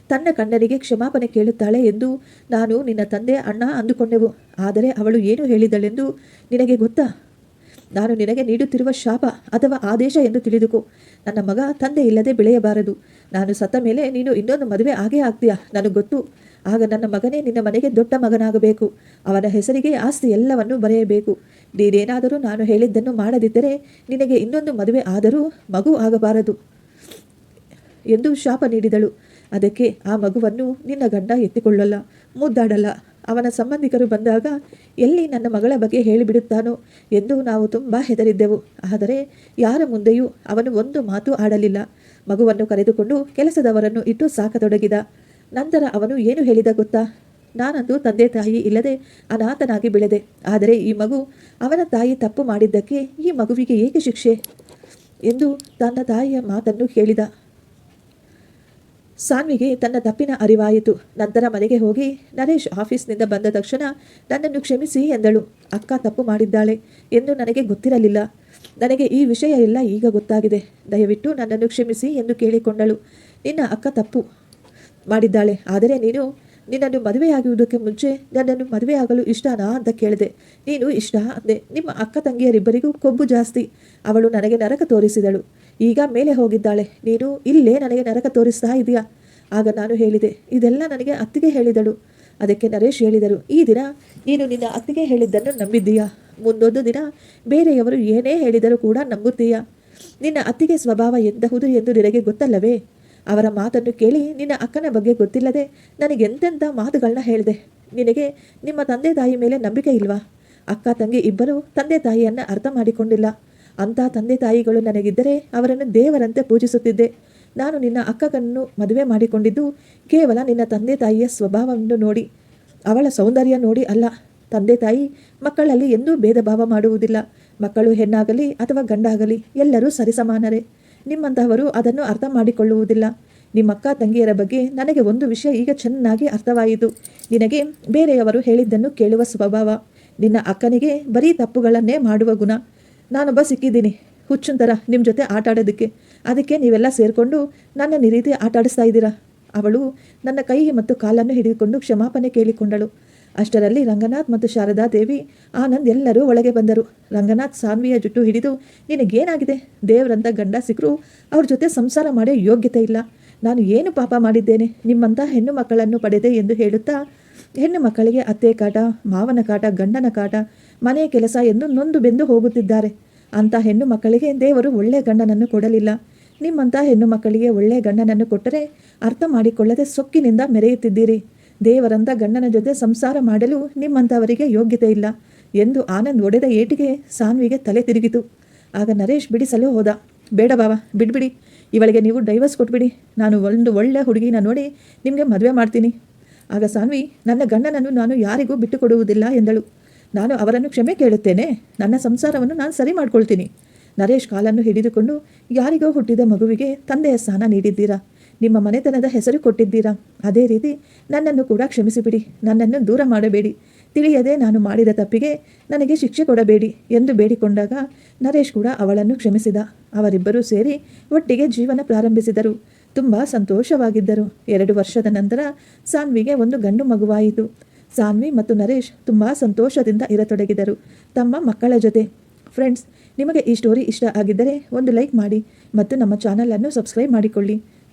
ತನ್ನ ಕಣ್ಣರಿಗೆ ಕ್ಷಮಾಪಣೆ ಕೇಳುತ್ತಾಳೆ ಎಂದು ನಾನು ನಿನ್ನ ತಂದೆ ಅಣ್ಣ ಅಂದುಕೊಂಡೆವು. ಆದರೆ ಅವಳು ಏನು ಹೇಳಿದಳೆಂದು ನಿನಗೆ ಗೊತ್ತಾ? ನಾನು ನಿನಗೆ ನೀಡುತ್ತಿರುವ ಶಾಪ ಅಥವಾ ಆದೇಶ ಎಂದು ತಿಳಿದುಕೋ. ನನ್ನ ಮಗ ತಂದೆ ಇಲ್ಲದೆ ಬೆಳೆಯಬಾರದು. ನಾನು ಸತ್ತ ಮೇಲೆ ನೀನು ಇನ್ನೊಂದು ಮದುವೆ ಆಗೇ ಆಗ್ತೀಯಾ? ನನಗೆ ಗೊತ್ತು. ಆಗ ನನ್ನ ಮಗನೇ ನಿನ್ನ ಮನೆಗೆ ದೊಡ್ಡ ಮಗನಾಗಬೇಕು. ಅವನ ಹೆಸರಿಗೆ ಆಸ್ತಿ ಎಲ್ಲವನ್ನೂ ಬರೆಯಬೇಕು. ನೀನೇನಾದರೂ ನಾನು ಹೇಳಿದ್ದನ್ನು ಮಾಡದಿದ್ದರೆ ನಿನಗೆ ಇನ್ನೊಂದು ಮದುವೆ ಆದರೂ ಮಗು ಆಗಬಾರದು ಎಂದು ಶಾಪ ನೀಡಿದಳು. ಅದಕ್ಕೆ ಆ ಮಗುವನ್ನು ನಿನ್ನ ಗಂಡ ಎತ್ತಿಕೊಳ್ಳಲ್ಲ, ಮುದ್ದಾಡಲ್ಲ. ಅವನ ಸಂಬಂಧಿಕರು ಬಂದಾಗ ಎಲ್ಲಿ ನನ್ನ ಮಗಳ ಬಗ್ಗೆ ಹೇಳಿಬಿಡುತ್ತಾನೋ ಎಂದು ನಾವು ತುಂಬ ಹೆದರಿದ್ದೆವು. ಆದರೆ ಯಾರ ಮುಂದೆಯೂ ಅವನು ಒಂದು ಮಾತು ಆಡಲಿಲ್ಲ. ಮಗುವನ್ನು ಕರೆದುಕೊಂಡು ಕೆಲಸದವರನ್ನು ಇಟ್ಟು ಸಾಕತೊಡಗಿದ. ನಂತರ ಅವನು ಏನು ಹೇಳಿದ ಗೊತ್ತಾ? ನಾನಂದು ತಂದೆ ತಾಯಿ ಇಲ್ಲದೆ ಅನಾಥನಾಗಿ ಬೆಳೆದೆ. ಆದರೆ ಈ ಮಗು ಅವನ ತಾಯಿ ತಪ್ಪು ಮಾಡಿದ್ದಕ್ಕೆ ಈ ಮಗುವಿಗೆ ಏಕೆ ಶಿಕ್ಷೆ? ಎಂದು ತನ್ನ ತಾಯಿಯ ಮಾತನ್ನು ಕೇಳಿದ ಸಾನ್ವಿಗೆ ತನ್ನ ತಪ್ಪಿನ ಅರಿವಾಯಿತು. ನಂತರ ಮನೆಗೆ ಹೋಗಿ ನರೇಶ್ ಆಫೀಸ್ನಿಂದ ಬಂದ ತಕ್ಷಣ ನನ್ನನ್ನು ಕ್ಷಮಿಸಿ ಎಂದಳು. ಅಕ್ಕ ತಪ್ಪು ಮಾಡಿದ್ದಾಳೆ ಎಂದು ನನಗೆ ಗೊತ್ತಿರಲಿಲ್ಲ. ನನಗೆ ಈ ವಿಷಯ ಎಲ್ಲ ಈಗ ಗೊತ್ತಾಗಿದೆ. ದಯವಿಟ್ಟು ನನ್ನನ್ನು ಕ್ಷಮಿಸಿ ಎಂದು ಕೇಳಿಕೊಂಡಳು. ನಿನ್ನ ಅಕ್ಕ ತಪ್ಪು. ಮಾಡಿದ್ದಾಳೆ. ಆದರೆ ನೀನು ನಿನ್ನನ್ನು ಮದುವೆಯಾಗುವುದಕ್ಕೆ ಮುಂಚೆ ನನ್ನನ್ನು ಮದುವೆಯಾಗಲು ಇಷ್ಟನಾ ಅಂತ ಕೇಳಿದೆ. ನೀನು ಇಷ್ಟ ಅಂದೆ. ನಿಮ್ಮ ಅಕ್ಕ ತಂಗಿಯರಿಬ್ಬರಿಗೂ ಕೊಬ್ಬು ಜಾಸ್ತಿ. ಅವಳು ನನಗೆ ನರಕ ತೋರಿಸಿದಳು. ಈಗ ಮೇಲೆ ಹೋಗಿದ್ದಾಳೆ. ನೀನು ಇಲ್ಲೇ ನನಗೆ ನರಕ ತೋರಿಸ್ತಾ ಇದೆಯಾ? ಆಗ ನಾನು ಹೇಳಿದೆ. ಇದೆಲ್ಲ ನನಗೆ ಅತ್ತಿಗೆ ಹೇಳಿದಳು. ಅದಕ್ಕೆ ನರೇಶ್ ಹೇಳಿದರು, ಈ ದಿನ ನೀನು ನಿನ್ನ ಅತ್ತಿಗೆ ಹೇಳಿದ್ದನ್ನು ನಂಬಿದ್ದೀಯಾ? ಮುಂದೊಂದು ದಿನ ಬೇರೆಯವರು ಏನೇ ಹೇಳಿದರೂ ಕೂಡ ನಂಬುತ್ತೀಯಾ? ನಿನ್ನ ಅತ್ತಿಗೆ ಸ್ವಭಾವ ಎಂತಹುದು ಎಂದು ನಿನಗೆ ಗೊತ್ತಲ್ಲವೇ? ಅವರ ಮಾತನ್ನು ಕೇಳಿ ನಿನ್ನ ಅಕ್ಕನ ಬಗ್ಗೆ ಗೊತ್ತಿಲ್ಲದೆ ನನಗೆಂತೆಂಥ ಮಾತುಗಳನ್ನ ಹೇಳಿದೆ. ನಿನಗೆ ನಿಮ್ಮ ತಂದೆ ತಾಯಿ ಮೇಲೆ ನಂಬಿಕೆ ಇಲ್ವಾ? ಅಕ್ಕ ತಂಗಿ ಇಬ್ಬರೂ ತಂದೆ ತಾಯಿಯನ್ನು ಅರ್ಥ ಮಾಡಿಕೊಂಡಿಲ್ಲ. ಅಂಥ ತಂದೆ ತಾಯಿಗಳು ನನಗಿದ್ದರೆ ಅವರನ್ನು ದೇವರಂತೆ ಪೂಜಿಸುತ್ತಿದ್ದೆ. ನಾನು ನಿನ್ನ ಅಕ್ಕಗನ್ನು ಮದುವೆ ಮಾಡಿಕೊಂಡಿದ್ದು ಕೇವಲ ನಿನ್ನ ತಂದೆ ತಾಯಿಯ ಸ್ವಭಾವವನ್ನು ನೋಡಿ. ಅವಳ ಸೌಂದರ್ಯ ನೋಡಿ ಅಲ್ಲ. ತಂದೆ ತಾಯಿ ಮಕ್ಕಳಲ್ಲಿ ಎಂದೂ ಭೇದ ಭಾವ ಮಾಡುವುದಿಲ್ಲ. ಮಕ್ಕಳು ಹೆಣ್ಣಾಗಲಿ ಅಥವಾ ಗಂಡಾಗಲಿ ಎಲ್ಲರೂ ಸರಿಸಮಾನರೇ. ನಿಮ್ಮಂತಹವರು ಅದನ್ನು ಅರ್ಥ ಮಾಡಿಕೊಳ್ಳುವುದಿಲ್ಲ ನಿಮ್ಮಕ್ಕ ತಂಗಿಯರ ಬಗ್ಗೆ ನನಗೆ ಒಂದು ವಿಷಯ ಈಗ ಚೆನ್ನಾಗಿ ಅರ್ಥವಾಯಿತು. ನಿನಗೆ ಬೇರೆಯವರು ಹೇಳಿದ್ದನ್ನು ಕೇಳುವ ಸ್ವಭಾವ. ನಿನ್ನ ಅಕ್ಕನಿಗೆ ಬರೀ ತಪ್ಪುಗಳನ್ನೇ ಮಾಡುವ ಗುಣ. ನಾನೊಬ್ಬ ಸಿಕ್ಕಿದ್ದೀನಿ. ಹುಚ್ಚುಂತರ ನಿಮ್ಮ ಜೊತೆ ಆಟ ಆಡೋದಕ್ಕೆ ಅದಕ್ಕೆ ನೀವೆಲ್ಲ ಸೇರಿಕೊಂಡು ನನ್ನ ಈ ರೀತಿ ಆಟಾಡಿಸ್ತಾ ಇದ್ದೀರಾ? ಅವಳು ನನ್ನ ಕೈ ಮತ್ತು ಕಾಲನ್ನು ಹಿಡಿದುಕೊಂಡು ಕ್ಷಮಾಪಣೆ ಕೇಳಿಕೊಂಡಳು. ಅಷ್ಟರಲ್ಲಿ ರಂಗನಾಥ್ ಮತ್ತು ಶಾರದಾ ದೇವಿ, ಆನಂದ್ ಎಲ್ಲರೂ ಒಳಗೆ ಬಂದರು. ರಂಗನಾಥ್ ಸಾನ್ವಿಯ ಜುಟ್ಟು ಹಿಡಿದು, ನಿನಗೇನಾಗಿದೆ? ದೇವರಂತ ಗಂಡ ಸಿಕ್ಕರು ಅವ್ರ ಜೊತೆ ಸಂಸಾರ ಮಾಡೋ ಯೋಗ್ಯತೆ ಇಲ್ಲ. ನಾನು ಏನು ಪಾಪ ಮಾಡಿದ್ದೇನೆ? ನಿಮ್ಮಂಥ ಹೆಣ್ಣು ಮಕ್ಕಳನ್ನು ಪಡೆದೆ ಎಂದು ಹೇಳುತ್ತಾ, ಹೆಣ್ಣು ಮಕ್ಕಳಿಗೆ ಅತ್ತೆ ಕಾಟ, ಮಾವನ ಕಾಟ, ಗಂಡನ ಕಾಟ ಮನೆ ಕೆಲಸ ಎಂದು ನೊಂದು ಬೆಂದು ಹೋಗುತ್ತಿದ್ದಾರೆ. ಅಂಥ ಹೆಣ್ಣು ಮಕ್ಕಳಿಗೆ ದೇವರು ಒಳ್ಳೆಯ ಗಂಡನನ್ನು ಕೊಡಲಿಲ್ಲ. ನಿಮ್ಮಂಥ ಹೆಣ್ಣು ಮಕ್ಕಳಿಗೆ ಒಳ್ಳೆಯ ಗಂಡನನ್ನು ಕೊಟ್ಟರೆ ಅರ್ಥ ಮಾಡಿಕೊಳ್ಳದೆ ಸೊಕ್ಕಿನಿಂದ ಮೆರೆಯುತ್ತಿದ್ದೀರಿ. ದೇವರಂತ ಗಂಡನ ಜೊತೆ ಸಂಸಾರ ಮಾಡಲು ನಿಮ್ಮಂಥವರಿಗೆ ಯೋಗ್ಯತೆ ಇಲ್ಲ ಎಂದು ಆನಂದ್ ಒಡೆದ ಏಟಿಗೆ ಸಾನ್ವಿಗೆ ತಲೆ ತಿರುಗಿತು. ಆಗ ನರೇಶ್ ಬಿಡಿಸಲು ಹೋದ. ಬೇಡ ಬಾವ, ಬಿಡ್ಬಿಡಿ. ಇವಳಿಗೆ ನೀವು ಡೈವರ್ಸ್ ಕೊಟ್ಬಿಡಿ. ನಾನು ಒಂದು ಒಳ್ಳೆ ಹುಡುಗಿನ ನೋಡಿ ನಿಮಗೆ ಮದುವೆ ಮಾಡ್ತೀನಿ. ಆಗ ಸಾನ್ವಿ, ನನ್ನ ಗಂಡನನ್ನು ನಾನು ಯಾರಿಗೂ ಬಿಟ್ಟುಕೊಡುವುದಿಲ್ಲ ಎಂದಳು. ನಾನು ಅವರನ್ನು ಕ್ಷಮೆ ಕೇಳುತ್ತೇನೆ. ನನ್ನ ಸಂಸಾರವನ್ನು ನಾನು ಸರಿ ಮಾಡ್ಕೊಳ್ತೀನಿ. ನರೇಶ್ ಕಾಲನ್ನು ಹಿಡಿದುಕೊಂಡು ಯಾರಿಗೋ ಹುಟ್ಟಿದ ಮಗುವಿಗೆ ತಂದೆಯ ಸ್ಥಾನ ನೀಡಿದ್ದೀರಾ? ನಿಮ್ಮ ಮನೆತನದ ಹೆಸರು ಕೊಟ್ಟಿದ್ದೀರಾ? ಅದೇ ರೀತಿ ನನ್ನನ್ನು ಕೂಡ ಕ್ಷಮಿಸಿಬಿಡಿ. ನನ್ನನ್ನು ದೂರ ಮಾಡಬೇಡಿ. ತಿಳಿಯದೆ ನಾನು ಮಾಡಿದ ತಪ್ಪಿಗೆ ನನಗೆ ಶಿಕ್ಷೆ ಕೊಡಬೇಡಿ ಎಂದು ಬೇಡಿಕೊಂಡಾಗ ನರೇಶ್ ಕೂಡ ಅವಳನ್ನು ಕ್ಷಮಿಸಿದ. ಅವರಿಬ್ಬರೂ ಸೇರಿ ಒಟ್ಟಿಗೆ ಜೀವನ ಪ್ರಾರಂಭಿಸಿದರು. ತುಂಬ ಸಂತೋಷವಾಗಿದ್ದರು. ಎರಡು ವರ್ಷದ ನಂತರ ಸಾನ್ವಿಗೆ ಒಂದು ಗಂಡು ಮಗುವಾಯಿತು. ಸಾನ್ವಿ ಮತ್ತು ನರೇಶ್ ತುಂಬ ಸಂತೋಷದಿಂದ ಇರತೊಡಗಿದರು. ತಮ್ಮ ಮಕ್ಕಳ ಜೊತೆ. ಫ್ರೆಂಡ್ಸ್, ನಿಮಗೆ ಈ ಸ್ಟೋರಿ ಇಷ್ಟ ಆಗಿದ್ದರೆ ಒಂದು ಲೈಕ್ ಮಾಡಿ ಮತ್ತು ನಮ್ಮ ಚಾನಲನ್ನು ಸಬ್ಸ್ಕ್ರೈಬ್ ಮಾಡಿಕೊಳ್ಳಿ.